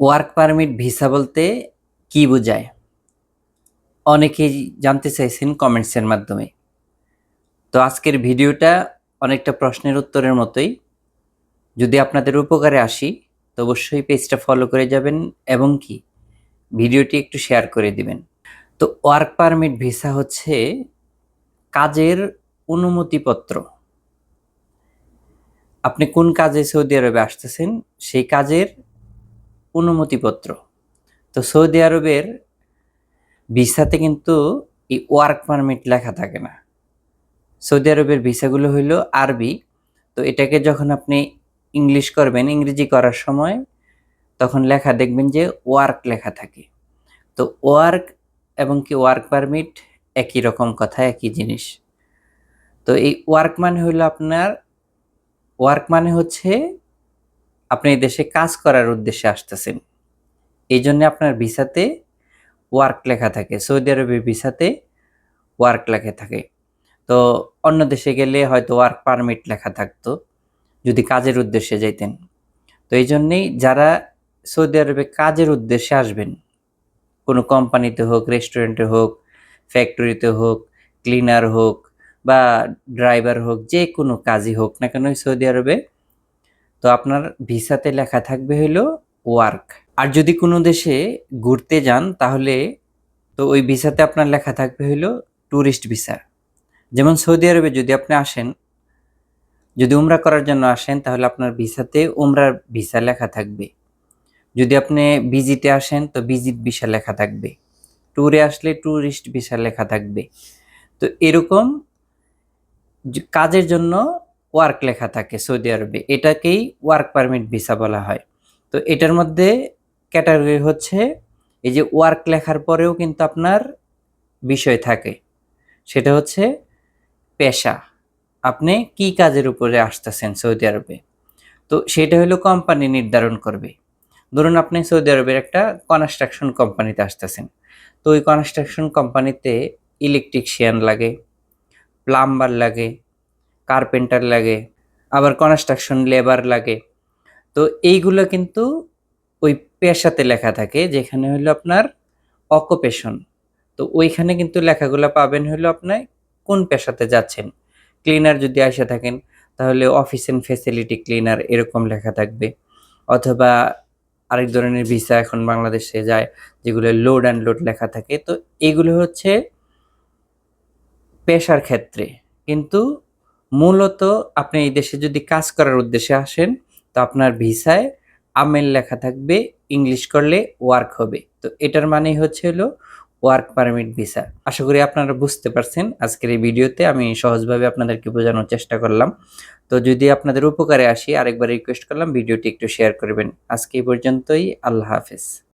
Work permit visa বলতে কি বোঝায়? অনেকেই জানতে চাইছেন কমেন্টসের মাধ্যমে। তো আজকের ভিডিওটা অনেকটা প্রশ্নের উত্তরের মতোই। যদি আপনাদের উপকারে আসি, তো অবশ্যই পেজটা ফলো করে যাবেন এবং কি, ভিডিওটি একটু শেয়ার করে দিবেন। তো ওয়ার্ক পারমিট ভিসা হচ্ছে কাজের অনুমতিপত্র। আপনি কোন কাজে সৌদি আরবে আসতেছেন, সেই কাজের অনুমতিপত্র। তো সৌদি আরবের ভিসাতে কিন্তু এই ওয়ার্ক পারমিট লেখা থাকে না। সৌদি আরবের ভিসাগুলো হইল আরবি। তো এটাকে যখন আপনি ইংলিশ করবেন, ইংরেজি করার সময়, তখন লেখা দেখবেন যে ওয়ার্ক লেখা থাকে। তো ওয়ার্ক এবং কি ওয়ার্ক পারমিট একই রকম কথা, একই জিনিস। তো এই ওয়ার্ক মানে হলো আপনার, ওয়ার্ক মানে হচ্ছে আপনি এই দেশে কাজ করার উদ্দেশ্যে আসতেছেন। এই জন্য আপনার ভিসাতে ওয়ার্ক লেখা থাকে। সৌদি আরবের ভিসাতে ওয়ার্ক লেখা থাকে। তো অন্য দেশে গেলে হয়তো ওয়ার্ক পারমিট লেখা থাকতো, যদি কাজের উদ্দেশ্যে যাইতেন। তো এই জন্যেই যারা সৌদি আরবে কাজের উদ্দেশ্যে আসবেন, কোনো কোম্পানিতে হোক, রেস্টুরেন্টে হোক, ফ্যাক্টরিতে হোক, ক্লিনার হোক বা ড্রাইভার হোক, যে কোনো কাজই হোক না কেন, সৌদি আরবে তো আপনার ভিসাতে লেখা থাকবে হলো ওয়ার্ক আর যদি কোনো দেশে ঘুরতে যান, তাহলে তো ওই ভিসাতে আপনার লেখা থাকবে হলো ট্যুরিস্ট ভিসা যেমন সৌদি আরবে যদি আপনি আসেন, যদি উমরা করার জন্য আসেন, তাহলে আপনার ভিসাতে উমরার ভিসা লেখা থাকবে। যদি আপনি ভিজিটে আসেন, তো ভিজিট ভিসা লেখা থাকবে। ট্যুরে আসলে ট্যুরিস্ট ভিসা লেখা থাকবে। তো এরকম কাজের জন্য ওয়ার্ক লেখা থাকে সৌদি আরবে। এটাকেই ওয়ার্ক পারমিট ভিসা বলা হয়। তো এটার মধ্যে ক্যাটাগরি হচ্ছে, এই যে ওয়ার্ক লেখার পরেও কিন্তু আপনার বিষয় থাকে। সেটা হচ্ছে পেশা। আপনি কি কাজের উপরে আসতেছেন সৌদি আরবে? তো সেটা হলো কোম্পানি নির্ধারণ করবে। ধরুন আপনি সৌদি আরবের একটা কনস্ট্রাকশন কোম্পানিতে আসতেছেন। তো ওই কনস্ট্রাকশন কোম্পানিতে ইলেকট্রিশিয়ান লাগে, প্লাম্বার লাগে কার্পেন্টার লাগে, আবার কনস্ট্রাকশন লেবার লাগে। তো এইগুলো কিন্তু ওই পেশাতে লেখা থাকে, যেখানে হলো আপনার অকুপেশন তো ওইখানে কিন্তু লেখাগুলো পাবেন হলো আপনার কোন পেশাতে যাচ্ছেন। ক্লিনার যদি আসে থাকেন, তাহলে অফিস অ্যান্ড ফেসিলিটি ক্লিনার এরকম লেখা থাকবে। অথবা আরেক ধরনের ভিসা এখন বাংলাদেশে যায়, যেগুলো লোড অ্যান্ড লোড লেখা থাকে। তো এগুলো হচ্ছে পেশার ক্ষেত্রে। কিন্তু মূলত আপনি এই দেশে যদি কাজ করার উদ্দেশ্যে আসেন, তো আপনার ভিসায় আমেল লেখা থাকবে, ইংলিশ করলে ওয়ার্ক হবে। তো এটার মানেই হচ্ছে হলো ওয়ার্ক পারমিট ভিসা। আশা করি আপনারা বুঝতে পারছেন, আজকের এই ভিডিওতে আমি সহজভাবে আপনাদেরকে বোঝানোর চেষ্টা করলাম। তো যদি আপনাদের উপকারে আসি, আরেকবার রিকোয়েস্ট করলাম, ভিডিওটি একটু শেয়ার করবেন। আজকে এই পর্যন্তই, আল্লাহ হাফেজ।